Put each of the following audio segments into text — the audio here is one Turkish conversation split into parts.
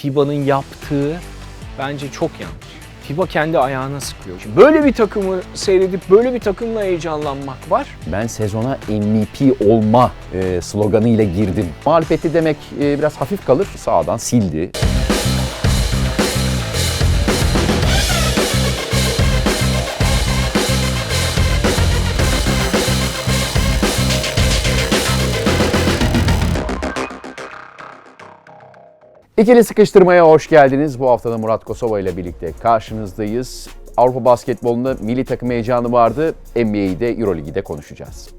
FIBA'nın yaptığı bence çok yanlış. FIBA kendi ayağına sıkıyor. Şimdi böyle bir takımı seyredip böyle bir takımla heyecanlanmak var. Ben sezona MVP olma e, sloganıyla girdim. Muhalefeti demek e, biraz hafif kalır. Sağdan sildi. İkili sıkıştırmaya hoş geldiniz. Bu haftada Murat Kosova ile birlikte karşınızdayız. Avrupa basketbolunda milli takım heyecanı vardı. NBA'de, Euroleague'de konuşacağız.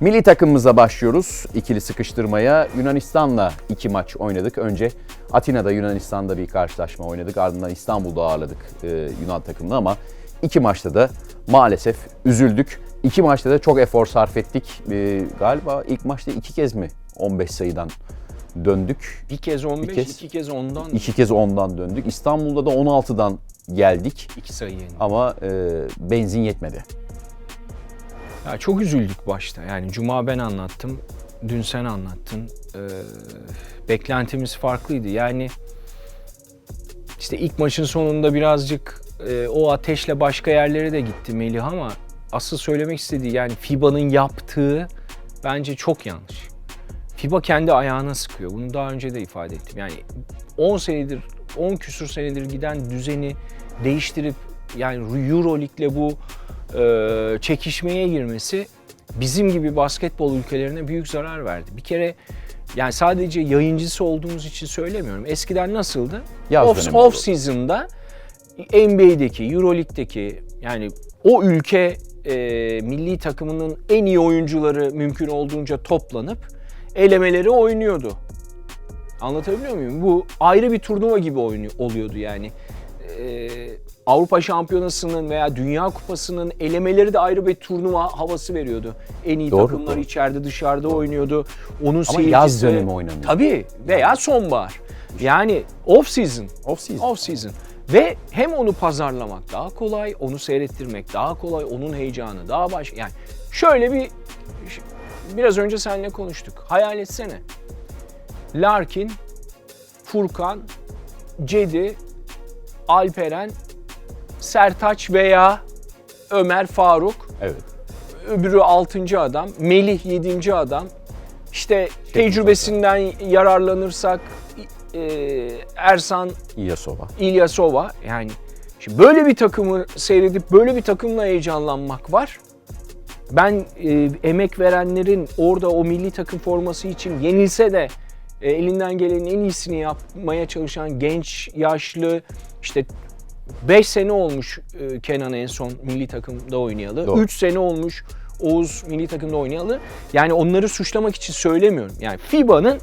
Milli takımımıza başlıyoruz. İkili sıkıştırmaya Yunanistan'la iki maç oynadık. Önce Atina'da Yunanistan'da bir karşılaşma oynadık. Ardından İstanbul'da ağırladık e, Yunan takımını ama iki maçta da maalesef üzüldük. İki maçta da çok efor sarf ettik. E, galiba ilk maçta iki kez mi 15 sayıdan döndük. Bir kez 15, Bir kez. iki kez 10'dan İki kez 10'dan döndük. İstanbul'da da 16'dan geldik. iki sayı yenildi. Ama e, benzin yetmedi. Ya çok üzüldük başta. Yani Cuma ben anlattım, dün sen anlattın. Ee, beklentimiz farklıydı. Yani işte ilk maçın sonunda birazcık e, o ateşle başka yerlere de gitti Melih ama asıl söylemek istediği yani FIBA'nın yaptığı bence çok yanlış. FIBA kendi ayağına sıkıyor. Bunu daha önce de ifade ettim. Yani 10 senedir, 10 küsur senedir giden düzeni değiştirip yani Euroleague'le bu e, çekişmeye girmesi bizim gibi basketbol ülkelerine büyük zarar verdi. Bir kere yani sadece yayıncısı olduğumuz için söylemiyorum. Eskiden nasıldı? Yaz off, off season'da NBA'deki, Euroleague'deki yani o ülke e, milli takımının en iyi oyuncuları mümkün olduğunca toplanıp elemeleri oynuyordu. Anlatabiliyor muyum? Bu ayrı bir turnuva gibi oynuyor, oluyordu yani. Ee, Avrupa Şampiyonası'nın veya Dünya Kupası'nın elemeleri de ayrı bir turnuva havası veriyordu. En iyi Doğru, takımlar doğru. içeride dışarıda oynuyordu. Onun Ama seyircisi... yaz dönemi oynanıyor. Tabii veya sonbahar. Yani off season. Off season. Off season. Ve hem onu pazarlamak daha kolay, onu seyrettirmek daha kolay, onun heyecanı daha baş... Yani şöyle bir... Biraz önce seninle konuştuk. Hayal etsene. Larkin, Furkan, Cedi, Alperen, Sertaç veya Ömer Faruk, Evet. öbürü 6. adam, Melih 7. adam. İşte tecrübesinden yararlanırsak e, Ersan İlyasova. İlyasova yani şimdi böyle bir takımı seyredip böyle bir takımla heyecanlanmak var. Ben e, emek verenlerin orada o milli takım forması için yenilse de e, elinden gelenin en iyisini yapmaya çalışan genç, yaşlı işte 5 sene olmuş e, Kenan en son milli takımda oynayalı. Doğru. 3 sene olmuş Oğuz milli takımda oynayalı. Yani onları suçlamak için söylemiyorum. Yani FIBA'nın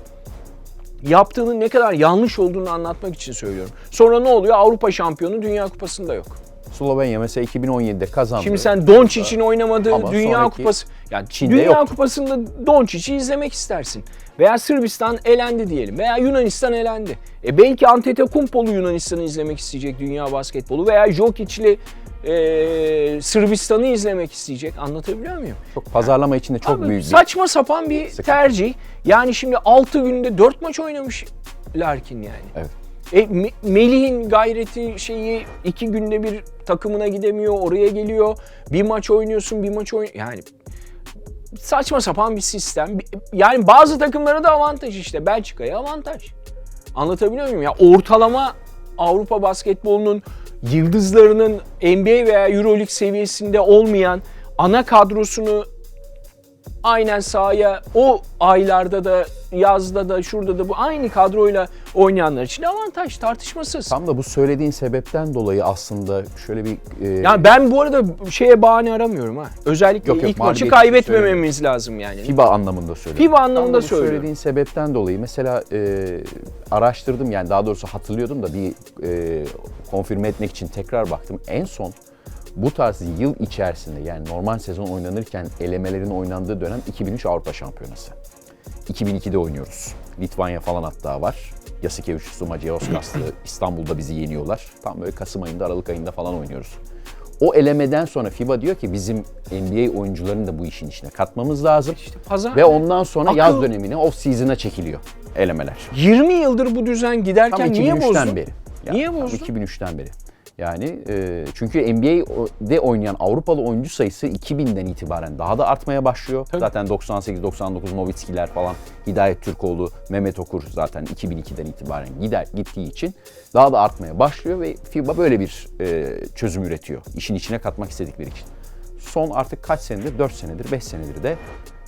yaptığının ne kadar yanlış olduğunu anlatmak için söylüyorum. Sonra ne oluyor? Avrupa şampiyonu Dünya Kupası'nda yok. Slovenya mesela 2017'de kazandı. Şimdi sen Doncic'in oynamadığı Ama Dünya sonraki Kupası yani Çin'de Dünya yoktu. Kupası'nda Doncic'i izlemek istersin. Veya Sırbistan elendi diyelim veya Yunanistan elendi. E belki Antetokounmpo'lu Yunanistan'ı izlemek isteyecek dünya basketbolu veya Jokic'li e, Sırbistan'ı izlemek isteyecek. Anlatabiliyor muyum? çok pazarlama içinde çok Abi büyük bir saçma sapan bir Sıkıntı. tercih. Yani şimdi 6 günde 4 maç oynamış Larkin yani. Evet. E, Me- Melih'in gayreti şeyi iki günde bir takımına gidemiyor, oraya geliyor. Bir maç oynuyorsun, bir maç oynuyor. Yani saçma sapan bir sistem. Yani bazı takımlara da avantaj işte. Belçika'ya avantaj. Anlatabiliyor muyum? Ya ortalama Avrupa basketbolunun yıldızlarının NBA veya EuroLeague seviyesinde olmayan ana kadrosunu aynen sahaya o aylarda da yazda da şurada da bu aynı kadroyla oynayanlar için avantaj tartışmasız. Tam da bu söylediğin sebepten dolayı aslında şöyle bir e, Yani ben bu arada şeye bahane aramıyorum ha. Özellikle Yok, yok, ilk maçı kaybetmememiz lazım yani. FIBA anlamında söylüyorum. FIBA anlamında Tam söylüyorum. söylediğin sebepten dolayı mesela e, araştırdım yani daha doğrusu hatırlıyordum da bir e, konfirme etmek için tekrar baktım. En son bu tarz yıl içerisinde yani normal sezon oynanırken elemelerin oynandığı dönem 2003 Avrupa Şampiyonası. 2002'de oynuyoruz. Litvanya falan hatta var. Yasikevicius, Maciejauskas'lı İstanbul'da bizi yeniyorlar. Tam böyle Kasım ayında, Aralık ayında falan oynuyoruz. O elemeden sonra FIBA diyor ki bizim NBA oyuncularını da bu işin içine katmamız lazım. İşte pazar Ve ondan sonra Akıl- yaz dönemine, off season'a çekiliyor. elemeler. 20 yıldır bu düzen Tam giderken niye 2003'ten bozdun? beri. Niye tam bozdun? 2003'ten beri. Yani e, çünkü NBA'de oynayan Avrupalı oyuncu sayısı 2000'den itibaren daha da artmaya başlıyor. Tabii. Zaten 98-99 Novitskiler falan, Hidayet Türkoğlu, Mehmet Okur zaten 2002'den itibaren gider gittiği için daha da artmaya başlıyor ve FIBA böyle bir e, çözüm üretiyor. İşin içine katmak istedikleri için. Son artık kaç senedir? 4 senedir, 5 senedir de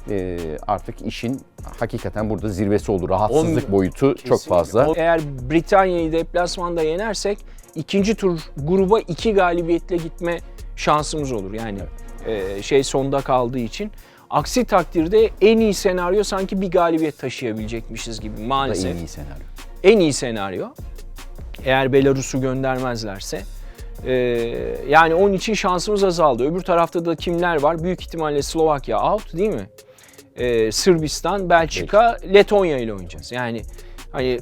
e, artık işin hakikaten burada zirvesi oldu. Rahatsızlık On- boyutu çok Kesinlikle. fazla. O- Eğer Britanya'yı deplasmanda yenersek ikinci tur gruba iki galibiyetle gitme şansımız olur. Yani e, şey sonda kaldığı için. Aksi takdirde en iyi senaryo sanki bir galibiyet taşıyabilecekmişiz gibi maalesef. en iyi senaryo. en iyi senaryo. Eğer Belarus'u göndermezlerse. Ee, yani onun için şansımız azaldı. Öbür tarafta da kimler var? Büyük ihtimalle Slovakya out değil mi? Ee, Sırbistan, Belçika, Letonya ile oynayacağız. Yani hani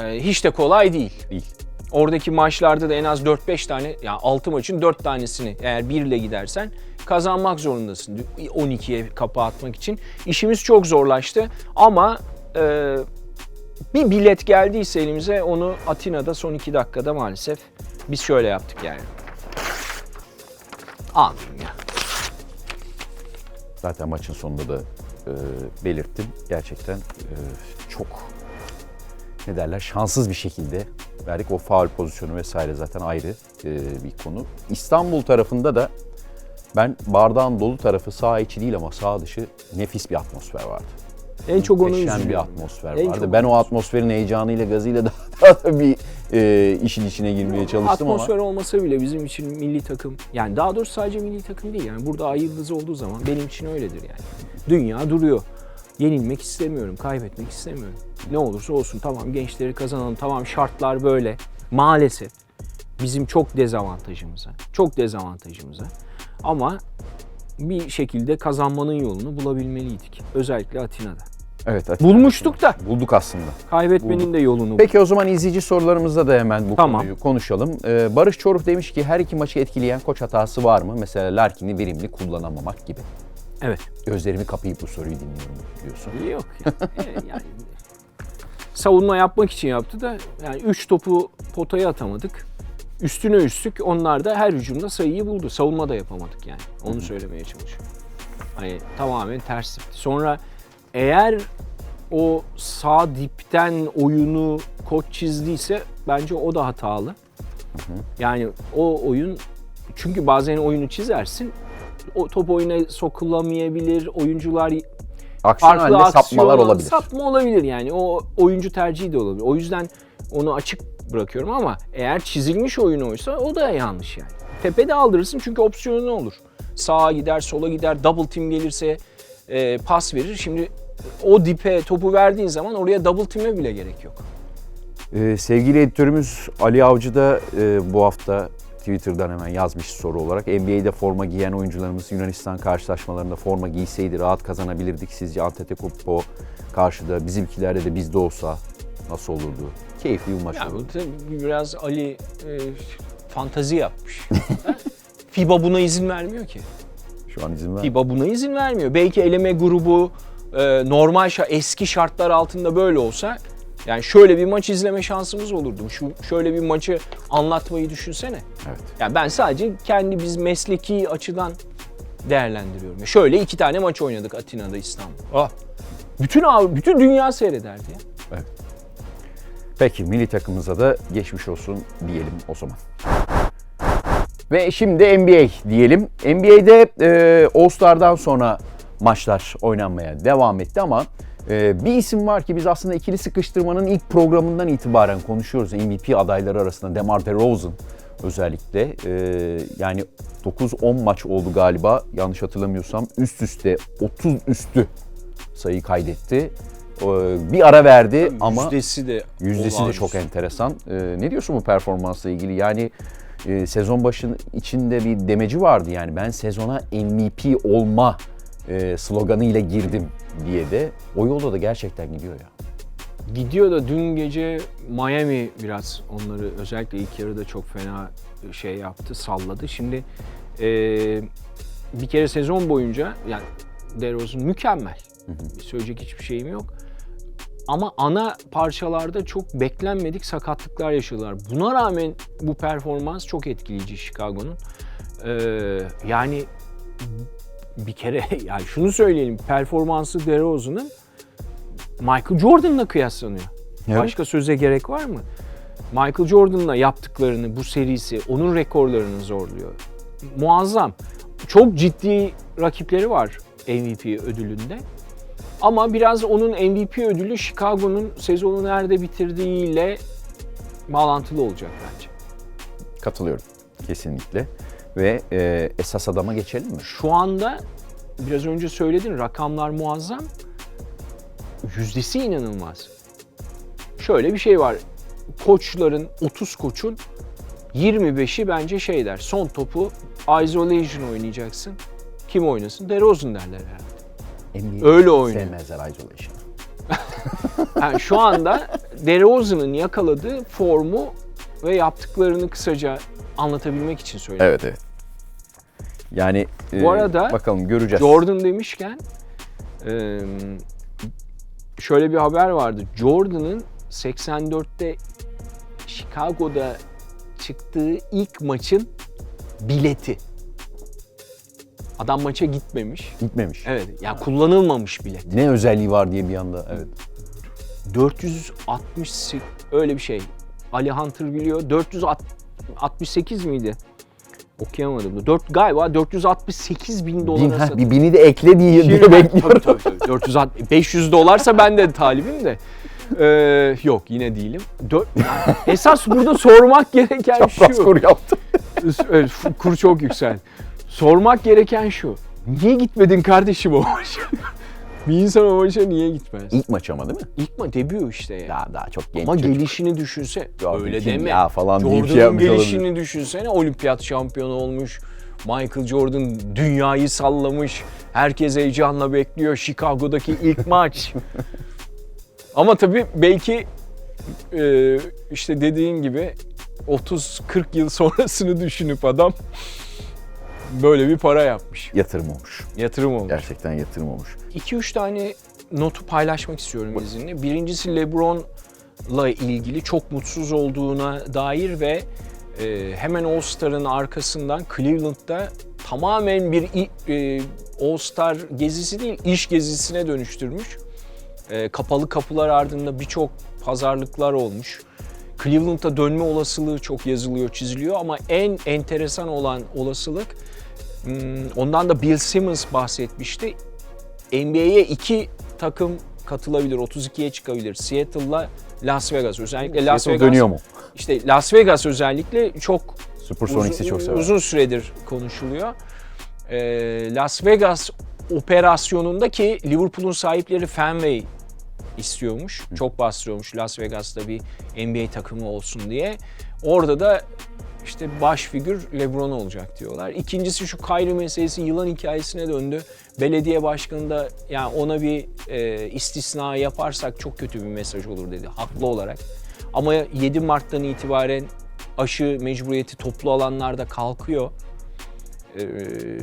e, hiç de kolay değil. Değil. Oradaki maçlarda da en az 4-5 tane, yani 6 maçın 4 tanesini eğer 1 ile gidersen kazanmak zorundasın. 12'ye kapağı atmak için. İşimiz çok zorlaştı ama e, bir bilet geldiyse elimize onu Atina'da son 2 dakikada maalesef biz şöyle yaptık yani. Anladım ya. Zaten maçın sonunda da e, belirttim. Gerçekten e, çok ne derler şanssız bir şekilde verdik. O faul pozisyonu vesaire zaten ayrı e, bir konu. İstanbul tarafında da ben bardağın dolu tarafı sağ içi değil ama sağ dışı nefis bir atmosfer vardı. En çok onu Muhteşem bir atmosfer En vardı. çok Ben o atmosferin heyecanıyla, gazıyla daha, daha da bir e, işin içine girmeye çalıştım Atmosfer ama olmasa bile bizim için milli takım, yani daha doğrusu sadece milli takım değil yani burada ay yıldızı olduğu zaman benim için öyledir yani. Dünya duruyor. Yenilmek istemiyorum, kaybetmek istemiyorum. Ne olursa olsun tamam gençleri kazanalım, tamam şartlar böyle. Maalesef bizim çok dezavantajımıza, çok dezavantajımıza. Ama bir şekilde kazanmanın yolunu bulabilmeliydik. Özellikle Atina'da. Evet açık- Bulmuştuk da bulduk aslında. kaybetmenin de yolunu Peki o zaman izleyici sorularımızda da hemen bu Tamam. konuyu konuşalım. Ee, Barış Çoruh demiş ki her iki maçı etkileyen koç hatası var mı? Mesela Larkin'i verimli kullanamamak gibi. Evet. Gözlerimi kapayıp bu soruyu dinliyorum diyorsun. Yok ya. E, yani savunma yapmak için yaptı da yani 3 topu potaya atamadık. Üstüne üstlük onlar da her hücumda sayıyı buldu. Savunma da yapamadık yani. Onu söylemeye çalışıyorum. Hani tamamen ters. Sonra eğer o sağ dipten oyunu koç çizdiyse bence o da hatalı. Yani o oyun çünkü bazen oyunu çizersin o top oyuna sokulamayabilir. Oyuncular Aksiyon farklı halinde sapmalar olabilir. Sapma olabilir yani. O oyuncu tercihi de olabilir. O yüzden onu açık bırakıyorum ama eğer çizilmiş oyun oysa o da yanlış yani. Tepede aldırırsın çünkü opsiyonu olur. Sağa gider, sola gider, double team gelirse e, pas verir. Şimdi o dipe topu verdiğin zaman oraya double team'e bile gerek yok. Ee, sevgili editörümüz Ali Avcı da e, bu hafta Twitter'dan hemen yazmış soru olarak. NBA'de forma giyen oyuncularımız Yunanistan karşılaşmalarında forma giyseydi rahat kazanabilirdik. Sizce Antetokounmpo karşıda bizimkilerde de bizde olsa nasıl olurdu? Keyifli bir maç olurdu. biraz Ali e, fantazi yapmış. FIBA buna izin vermiyor ki. Şu an izin ver. FIBA buna izin vermiyor. Belki eleme grubu e, normal şa- eski şartlar altında böyle olsa yani şöyle bir maç izleme şansımız olurdu. Şu şöyle bir maçı anlatmayı düşünsene. Evet. Yani ben sadece kendi biz mesleki açıdan değerlendiriyorum. Şöyle iki tane maç oynadık Atina'da İstanbul. Ah. Bütün bütün dünya seyrederdi ya. Evet. Peki milli takımımıza da geçmiş olsun diyelim o zaman. Ve şimdi NBA diyelim. NBA'de e, All-Star'dan sonra maçlar oynanmaya devam etti ama e, bir isim var ki biz aslında ikili sıkıştırmanın ilk programından itibaren konuşuyoruz. MVP adayları arasında DeMar DeRozan özellikle. E, yani 9-10 maç oldu galiba yanlış hatırlamıyorsam. Üst üste 30 üstü sayı kaydetti. E, bir ara verdi ama... Yüzdesi de Yüzdesi de çok enteresan. Ee, ne diyorsun bu performansla ilgili? Yani e, sezon başının içinde bir demeci vardı yani ben sezona MVP olma e, sloganıyla girdim diye de o yolda da gerçekten gidiyor ya. Gidiyor da dün gece Miami biraz onları özellikle ilk yarıda çok fena şey yaptı, salladı. Şimdi eee, bir kere sezon boyunca yani DeRozan mükemmel. Söyleyecek hiçbir şeyim yok. Ama ana parçalarda çok beklenmedik sakatlıklar yaşadılar. Buna rağmen bu performans çok etkileyici Chicago'nun. Ee, yani bir kere yani şunu söyleyelim performansı DeRozan'ın Michael Jordan'la kıyaslanıyor. Evet. Başka söze gerek var mı? Michael Jordan'la yaptıklarını bu serisi onun rekorlarını zorluyor. Muazzam. Çok ciddi rakipleri var MVP ödülünde. Ama biraz onun MVP ödülü Chicago'nun sezonu nerede bitirdiğiyle bağlantılı olacak bence. Katılıyorum kesinlikle. Ve e, esas adama geçelim mi? Şu anda biraz önce söyledin rakamlar muazzam. Yüzdesi inanılmaz. Şöyle bir şey var. Koçların 30 koçun 25'i bence şey der. Son topu isolation oynayacaksın. Kim oynasın? DeRozan derler herhalde. NBA Öyle oynuyor. Sevmezler isolation. Yani şu anda DeRozan'ın yakaladığı formu ve yaptıklarını kısaca anlatabilmek için söyledim. Evet evet. Yani e, Bu arada bakalım göreceğiz. Jordan demişken eee, şöyle bir haber vardı. Jordan'ın 84'te Chicago'da çıktığı ilk maçın bileti. Adam maça gitmemiş. Gitmemiş. Evet, yani kullanılmamış bilet. Ne özelliği var diye bir anda evet. 460 öyle bir şey. Ali Hunter biliyor. 468 miydi? Okuyamadım. 4 galiba 468 bin dolara satıldı. bir bini de ekle diye, diye bekliyorum. Tabii, tabii, tabii. 460 500 dolarsa ben de talibim de. Ee, yok yine değilim. Dört, esas burada sormak gereken Çapraz şu. kur yaptım. Evet, kur çok yükseldi. Sormak gereken şu. Niye gitmedin kardeşim o maça? bir insan o maça niye gitmez? İlk maç ama değil mi? İlk ma debüt işte ya. Ya daha çok genç Ama çocuk. gelişini düşünse Ya öyle kim deme. ya falan deyip Jordan'ın şey gelişini düşünsene. Olimpiyat şampiyonu olmuş. Michael Jordan dünyayı sallamış. Herkes heyecanla bekliyor Chicago'daki ilk maç. Ama tabii belki e, işte dediğin gibi 30-40 yıl sonrasını düşünüp adam böyle bir para yapmış. Yatırım olmuş. Yatırım olmuş. Gerçekten yatırım olmuş. 2-3 tane notu paylaşmak istiyorum izninle. Birincisi LeBron'la ilgili çok mutsuz olduğuna dair ve e, hemen All-Star'ın arkasından Cleveland'da tamamen bir e, All-Star gezisi değil, iş gezisine dönüştürmüş. E, kapalı kapılar ardında birçok pazarlıklar olmuş. Cleveland'a dönme olasılığı çok yazılıyor, çiziliyor ama en enteresan olan olasılık ondan da Bill Simmons bahsetmişti. NBA'ye iki takım katılabilir, 32'ye çıkabilir. Seattle'la Las Vegas. Özellikle Las Seattle Vegas. dönüyor mu? İşte Las Vegas özellikle çok Supersonics'i çok sever. uzun süredir konuşuluyor. Ee, Las Vegas operasyonunda ki Liverpool'un sahipleri Fenway istiyormuş. Çok bastırıyormuş Las Vegas'ta bir NBA takımı olsun diye. Orada da işte baş figür LeBron olacak diyorlar. İkincisi şu Kyrie meselesi yılan hikayesine döndü. Belediye başkanı da yani ona bir e, istisna yaparsak çok kötü bir mesaj olur dedi haklı olarak. Ama 7 Mart'tan itibaren aşı mecburiyeti toplu alanlarda kalkıyor. Ee,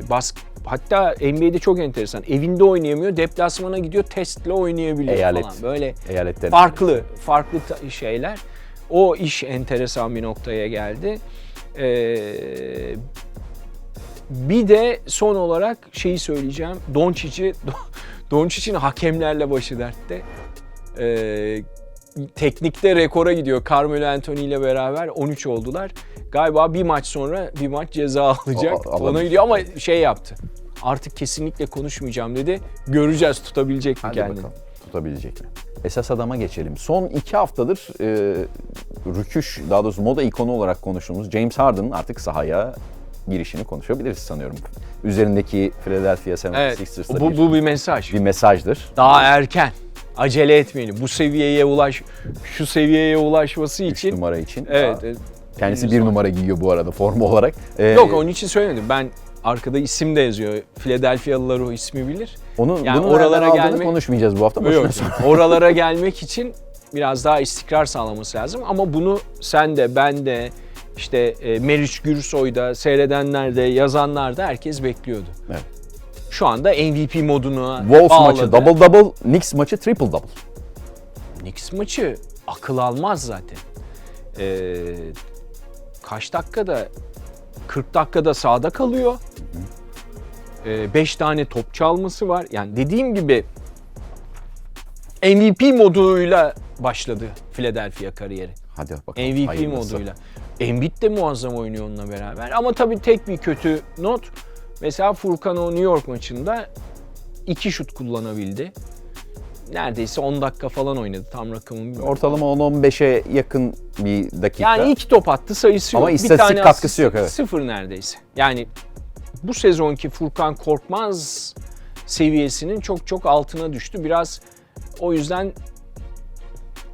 bas, hatta NBA'de çok enteresan. Evinde oynayamıyor, deplasmana gidiyor, testle oynayabiliyor Eyalet. falan. Böyle Eyaletten. farklı, farklı şeyler. O iş enteresan bir noktaya geldi. Ee, bir de son olarak şeyi söyleyeceğim. Doncic'i Doncic'in hakemlerle başı dertte. Ee, teknikte rekora gidiyor. Carmelo Anthony ile beraber 13 oldular. Galiba bir maç sonra bir maç ceza alacak. Ona gidiyor ama şey yaptı. Artık kesinlikle konuşmayacağım dedi. Göreceğiz tutabilecek mi Hadi kendini. bakalım tutabilecek mi? Esas adama geçelim. Son iki haftadır e, rüküş, daha doğrusu moda ikonu olarak konuştuğumuz James Harden'ın artık sahaya girişini konuşabiliriz sanıyorum. Üzerindeki Philadelphia Evet. 76ers'la Bu, bir, bu bir mesaj. bir mesajdır. Daha erken. Acele etmeyelim. Bu seviyeye ulaş, şu seviyeye ulaşması Üç için. numara için. Evet. Aa, Kendisi bir numara giyiyor bu arada forma olarak. Ee, Yok onun için söylemedim. Ben arkada isim de yazıyor. Philadelphia'lılar o ismi bilir. Onun, yani bunun oralara gelmek... konuşmayacağız bu hafta. Yok, oralara gelmek için biraz daha istikrar sağlaması lazım. Ama bunu sen de, ben de, işte e, Meriç Gürsoy'da, seyredenler de, yazanlar da herkes bekliyordu. Evet. Şu anda MVP moduna Wolves bağladı. maçı double double, Knicks maçı triple double. Knicks maçı akıl almaz zaten. Ee, kaç dakikada? 40 dakikada sahada kalıyor. 5 tane top çalması var. Yani dediğim gibi MVP moduyla başladı Philadelphia kariyeri. Hadi bakalım. MVP hayırlısı. moduyla. Embiid de muazzam oynuyor onunla beraber. Ama tabii tek bir kötü not. Mesela Furkan o New York maçında iki şut kullanabildi. Neredeyse 10 dakika falan oynadı. Tam rakamı bilmiyorum. Ortalama 10-15'e yakın bir dakika. Yani iki top attı sayısı yok. Ama istatistik katkısı asist, yok, evet. Sıfır neredeyse. Yani bu sezonki Furkan Korkmaz seviyesinin çok çok altına düştü. Biraz o yüzden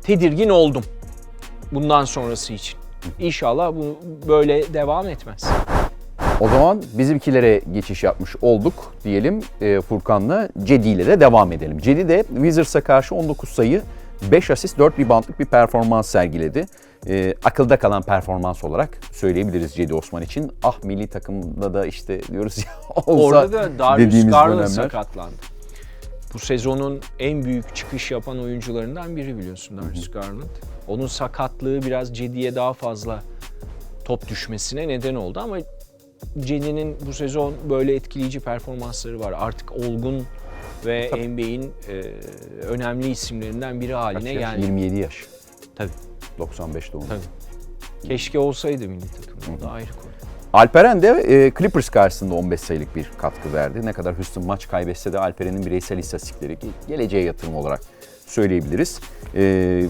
tedirgin oldum bundan sonrası için. İnşallah bu böyle devam etmez. O zaman bizimkilere geçiş yapmış olduk diyelim e, Furkan'la. Cedi ile de devam edelim. Cedi de Wizards'a karşı 19 sayı, 5 asist, 4 reboundlık bir performans sergiledi. E, akılda kalan performans olarak söyleyebiliriz Cedi Osman için. Ah milli takımda da işte diyoruz ya olsa Orada da Darius dediğimiz Garland sakatlandı. Bu sezonun en büyük çıkış yapan oyuncularından biri biliyorsun Darius Garland. Onun sakatlığı biraz Cedi'ye daha fazla top düşmesine neden oldu ama Cedi'nin bu sezon böyle etkileyici performansları var. Artık olgun ve NBA'in e, önemli isimlerinden biri haline geldi. 27 yaş. Tabii. 95 doğumlu. Tabii. Keşke olsaydı milli takım. O da ayrı konu. Alperen de e, Clippers karşısında 15 sayılık bir katkı verdi. Ne kadar Houston maç kaybetse de Alperen'in bireysel istatistikleri ge- geleceğe yatırım olarak söyleyebiliriz. E,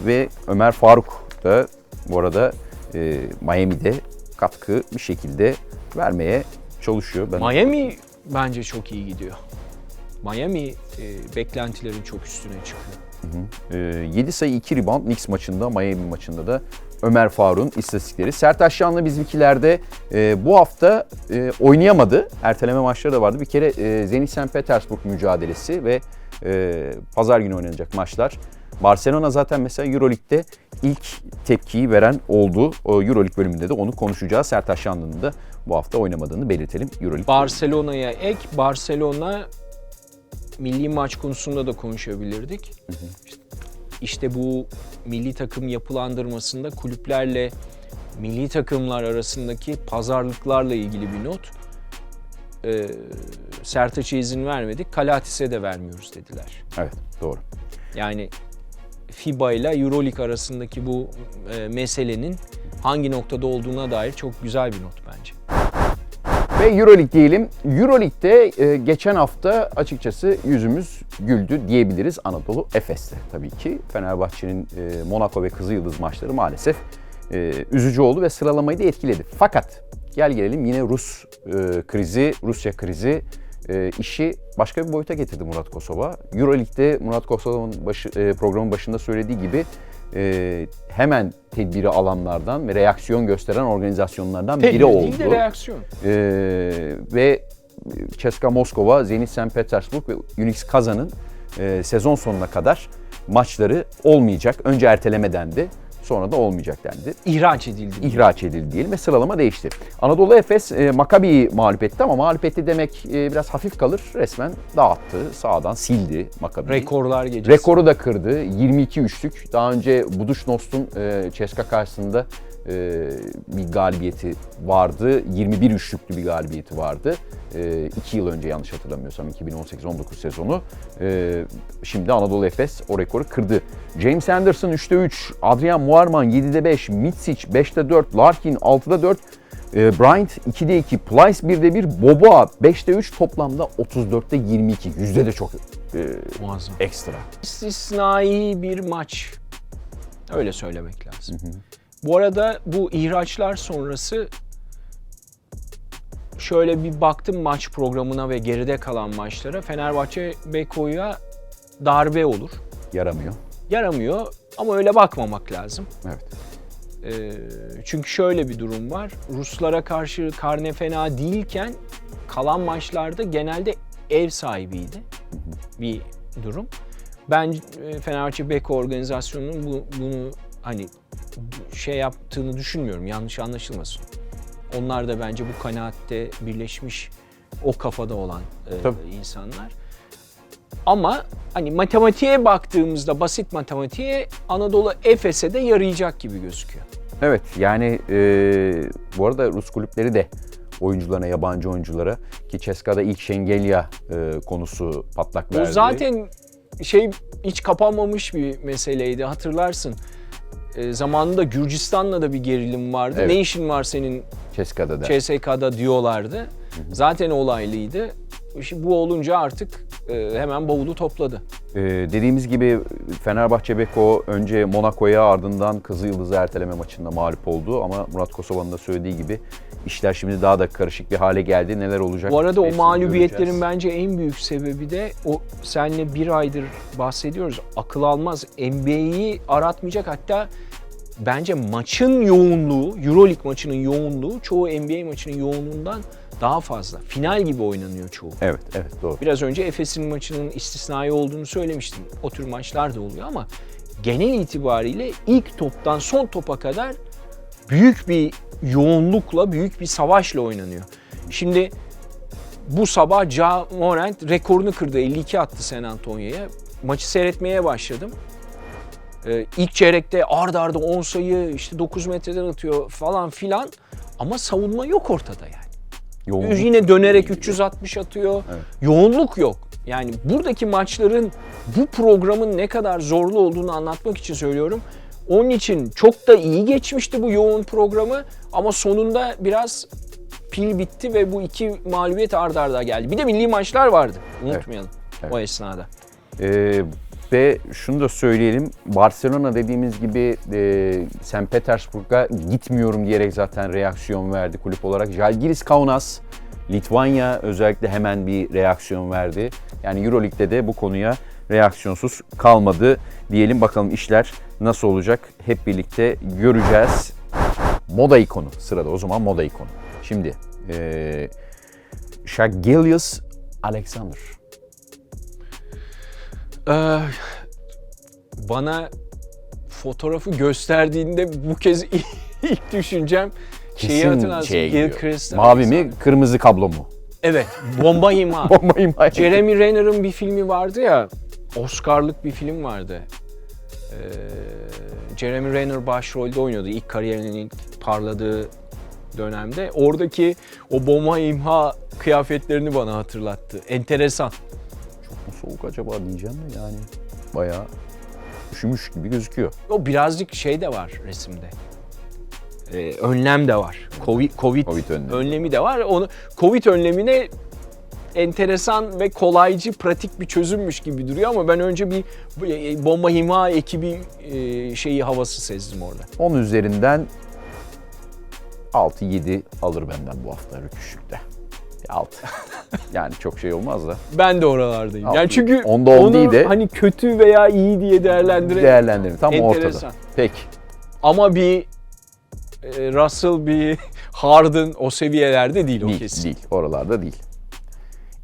ve Ömer Faruk da bu arada e, Miami'de katkı bir şekilde vermeye çalışıyor. Ben Miami bence çok iyi gidiyor. Miami e, beklentilerin çok üstüne çıkıyor. E, 7 sayı 2 rebound Knicks maçında, Miami maçında da Ömer Faruk'un istatistikleri. Sertaç Şanlı bizimkilerde e, bu hafta e, oynayamadı. Erteleme maçları da vardı. Bir kere e, Zenit St. Petersburg mücadelesi ve e, pazar günü oynanacak maçlar. Barcelona zaten mesela Euroleague'de ilk tepkiyi veren oldu. Euroleague bölümünde de onu konuşacağız. Sertaç Şanlı'nın da bu hafta oynamadığını belirtelim Euroleague. Barcelona'ya ek, Barcelona milli maç konusunda da konuşabilirdik. İşte bu milli takım yapılandırmasında kulüplerle milli takımlar arasındaki pazarlıklarla ilgili bir not. Ee, Sertaç'a izin vermedik, Kalatis'e de vermiyoruz dediler. Evet doğru. Yani FIBA ile EuroLeague arasındaki bu e, meselenin hangi noktada olduğuna dair çok güzel bir not bence. Ve Euroleague diyelim. Euroleague'de e, geçen hafta açıkçası yüzümüz güldü diyebiliriz Anadolu Efes'te. Tabii ki Fenerbahçe'nin e, Monaco ve Kızılyıldız maçları maalesef e, üzücü oldu ve sıralamayı da etkiledi. Fakat gel gelelim yine Rus e, krizi, Rusya krizi e, işi başka bir boyuta getirdi Murat Kosova. Euroleague'de Murat Kosova'nın başı, e, programın başında söylediği gibi e, hemen tedbiri alanlardan ve reaksiyon gösteren organizasyonlardan biri Tedbir oldu. değil de reaksiyon. Ee, ve CSKA Moskova, Zenit St. Petersburg ve Unix Kazan'ın e, sezon sonuna kadar maçları olmayacak. Önce erteleme dendi, sonra da olmayacak dendi. İhraç edildi. İhraç edildi diyelim ve sıralama değişti. Anadolu Efes e, Maccabi'yi mağlup etti ama mağlup etti demek e, biraz hafif kalır. Resmen dağıttı, sağdan sildi Maccabi'yi. Rekorlar gecesi. Rekoru da kırdı. 22 üçlük. Daha önce Budućnost'un e, Ceska karşısında e, bir galibiyeti vardı. 21 üçlüklü bir galibiyeti vardı. 2 yıl önce yanlış hatırlamıyorsam 2018-19 sezonu. E, şimdi Anadolu Efes o rekoru kırdı. James Anderson 3'te 3, Adrian Muarman 7'de 5, Mitsic 5'te 4, Larkin 6'da 4, e, Bryant 2'de 2, Plyce 1'de 1, Boboa 5'te 3 toplamda 34'te 22. Yüzde de çok e, Muazzam. ekstra. İstisnai bir maç. Öyle söylemek lazım. Bu arada bu ihraçlar sonrası şöyle bir baktım maç programına ve geride kalan maçlara. Fenerbahçe Beko'ya darbe olur. Yaramıyor. Yaramıyor ama öyle bakmamak lazım. Evet. Ee, çünkü şöyle bir durum var. Ruslara karşı karne fena değilken kalan maçlarda genelde ev sahibiydi bir durum. Ben e, Fenerbahçe Beko organizasyonunun bu, bunu hani şey yaptığını düşünmüyorum. Yanlış anlaşılmasın. Onlar da bence bu kanaatte birleşmiş o kafada olan e, Tabii. insanlar. Ama hani matematiğe baktığımızda basit matematiğe Anadolu Efes'e de yarayacak gibi gözüküyor. Evet yani e, bu arada Rus kulüpleri de oyuncularına, yabancı oyunculara ki Ceska'da ilk Şengelya e, konusu patlak Bu verdi. zaten şey hiç kapanmamış bir meseleydi hatırlarsın. E, zamanında Gürcistan'la da bir gerilim vardı. Evet. Ne işin var senin Ceska'da da. CSK'da diyorlardı. Zaten olaylıydı. Şimdi bu olunca artık e, hemen bavulu topladı. Ee, dediğimiz gibi Fenerbahçe Beko önce Monaco'ya ardından Kızılyıldız'ı erteleme maçında mağlup oldu ama Murat Kosova'nın da söylediği gibi işler şimdi daha da karışık bir hale geldi. Neler olacak? Bu arada o mağlubiyetlerin göreceğiz. bence en büyük sebebi de o senle bir aydır bahsediyoruz. Akıl almaz. NBA'yi aratmayacak hatta bence maçın yoğunluğu, Euroleague maçının yoğunluğu çoğu NBA maçının yoğunluğundan daha fazla. Final gibi oynanıyor çoğu. Evet, evet doğru. Biraz önce Efes'in maçının istisnai olduğunu söylemiştim. O tür maçlar da oluyor ama genel itibariyle ilk toptan son topa kadar büyük bir yoğunlukla, büyük bir savaşla oynanıyor. Şimdi bu sabah Ja Morant rekorunu kırdı. 52 attı San Antonio'ya. Maçı seyretmeye başladım. Ee, ilk çeyrekte ard arda 10 sayı, işte 9 metreden atıyor falan filan. Ama savunma yok ortada yani. Yoğunluk. Yine dönerek 360 atıyor. Yoğunluk yok. Yani buradaki maçların bu programın ne kadar zorlu olduğunu anlatmak için söylüyorum. Onun için çok da iyi geçmişti bu yoğun programı ama sonunda biraz pil bitti ve bu iki mağlubiyet ard arda geldi. Bir de milli maçlar vardı. Unutmayalım Evet. o esnada. Ee, ve şunu da söyleyelim. Barcelona dediğimiz gibi e, St. Petersburg'a gitmiyorum diyerek zaten reaksiyon verdi kulüp olarak. Žalgiris Kaunas, Litvanya özellikle hemen bir reaksiyon verdi. Yani Euroleague'de de bu konuya reaksiyonsuz kalmadı diyelim. Bakalım işler nasıl olacak hep birlikte göreceğiz. Moda ikonu sırada o zaman moda ikonu. Şimdi e, Shagelius Alexander. Ee, bana fotoğrafı gösterdiğinde bu kez ilk düşüncem şeyi hatırlarsın. şeye Mavi mi, kırmızı kablo mu? Evet, bomba imha. Bomba ediyor. Jeremy Renner'ın bir filmi vardı ya, Oscar'lık bir film vardı. Ee, Jeremy Renner başrolde oynuyordu ilk kariyerinin ilk parladığı dönemde. Oradaki o bomba imha kıyafetlerini bana hatırlattı. Enteresan. Bu soğuk acaba diyeceğim de yani bayağı üşümüş gibi gözüküyor. O birazcık şey de var resimde. Ee, önlem de var. Covid, COVID, Covid önlemi. önlemi de var. Onu Covid önlemine enteresan ve kolaycı, pratik bir çözümmüş gibi duruyor ama ben önce bir e, bomba imha ekibi e, şeyi havası sezdim orada. 10 üzerinden 6-7 alır benden bu hafta rüküşlükte. 6. yani çok şey olmaz da. Ben de oralardayım. Altı. Yani çünkü Onda on onu değil de- hani kötü veya iyi diye değerlendirelim. Değerlendirelim. Tam Enteresan. ortada. Peki. Ama bir e, Russell, bir Harden o seviyelerde değil o Değil, kesin. değil. Oralarda değil.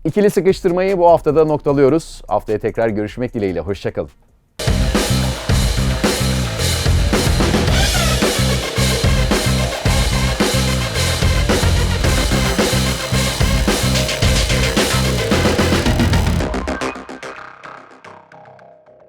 İkili sıkıştırmayı bu haftada noktalıyoruz. Haftaya tekrar görüşmek dileğiyle. Hoşçakalın.